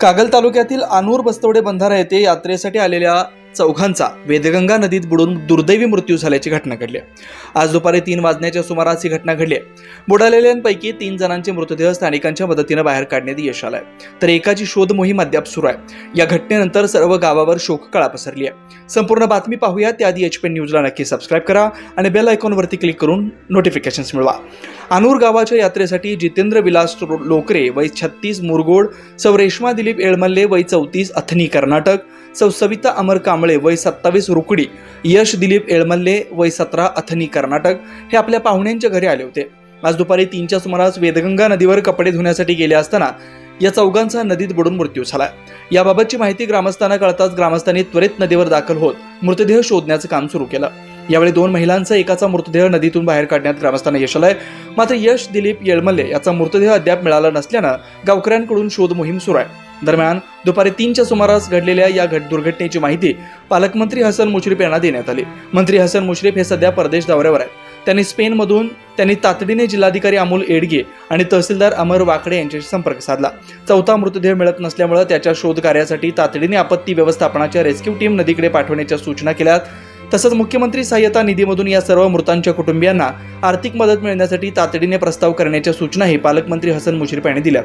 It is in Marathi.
कागल तालुक्यातील आनूर बस्तवडे बंधारा येथे यात्रेसाठी आलेल्या चौघांचा वेदगंगा नदीत बुडून दुर्दैवी मृत्यू झाल्याची घटना घडली आहे. आज दुपारी तीन वाजण्याच्या सुमारास ही घटना घडली आहे. बुडालेल्यांपैकी तीन जणांचे मृतदेह स्थानिकांच्या मदतीनं बाहेर काढण्यात यश आलंय. तर एकाची शोध मोहीम अद्याप सुरू आहे. या घटनेनंतर सर्व गावावर शोककळा पसरली आहे. संपूर्ण बातमी पाहूया त्याआधी एच पी न्यूजला नक्की सबस्क्राईब करा आणि बेल आयकॉनवरती क्लिक करून नोटिफिकेशन्स मिळवा. अनूर गावाच्या यात्रेसाठी जितेंद्र विलास लोकरे वय छत्तीस मुरगोड सौ रेश्मा दिलीप येळमल्ले वय चौतीस अथनी कर्नाटक सौ सविता अमर कांबळे वय सत्तावीस रुकडी यश दिलीप येळमल्ले वय सतरा अथनी कर्नाटक हे आपल्या पाहुण्यांच्या घरी आले होते. आज दुपारी तीनच्या सुमारास वेदगंगा नदीवर कपडे धुण्यासाठी गेले असताना या चौघांचा नदीत बुडून मृत्यू झाला. याबाबतची माहिती ग्रामस्थांना कळताच ग्रामस्थांनी त्वरित नदीवर दाखल होत मृतदेह शोधण्याचं काम सुरू केलं. यावेळी दोन महिलांचा एकाचा मृतदेह नदीतून बाहेर काढण्यात ग्रामस्थांना यश आलंय. मात्र यश दिलीप येळमल्ले याचा मृतदेह अद्याप मिळाला नसल्यानं गावकऱ्यांकडून शोध मोहीम सुरू आहे. दरम्यान दुपारी तीनच्या सुमारास घडलेल्या या घट दुर्घटनेची माहिती पालकमंत्री हसन मुश्रीफ यांना देण्यात आली. मंत्री हसन मुश्रीफ हे सध्या परदेश दौऱ्यावर आहेत. त्यांनी स्पेनमधून त्यांनी तातडीने जिल्हाधिकारी अमोल एडगे आणि तहसीलदार अमर वाकडे यांच्याशी संपर्क साधला. चौथा मृतदेह मिळत नसल्यामुळे त्याच्या शोध कार्यासाठी तातडीने आपत्ती व्यवस्थापनाच्या रेस्क्यू टीम नदीकडे पाठवण्याच्या सूचना केल्यात. तसंच मुख्यमंत्री सहाय्यता निधीमधून या सर्व मृतांच्या कुटुंबियांना आर्थिक मदत मिळण्यासाठी तातडीने प्रस्ताव करण्याच्या सूचनाही पालकमंत्री हसन मुश्रीफ यांनी दिल्या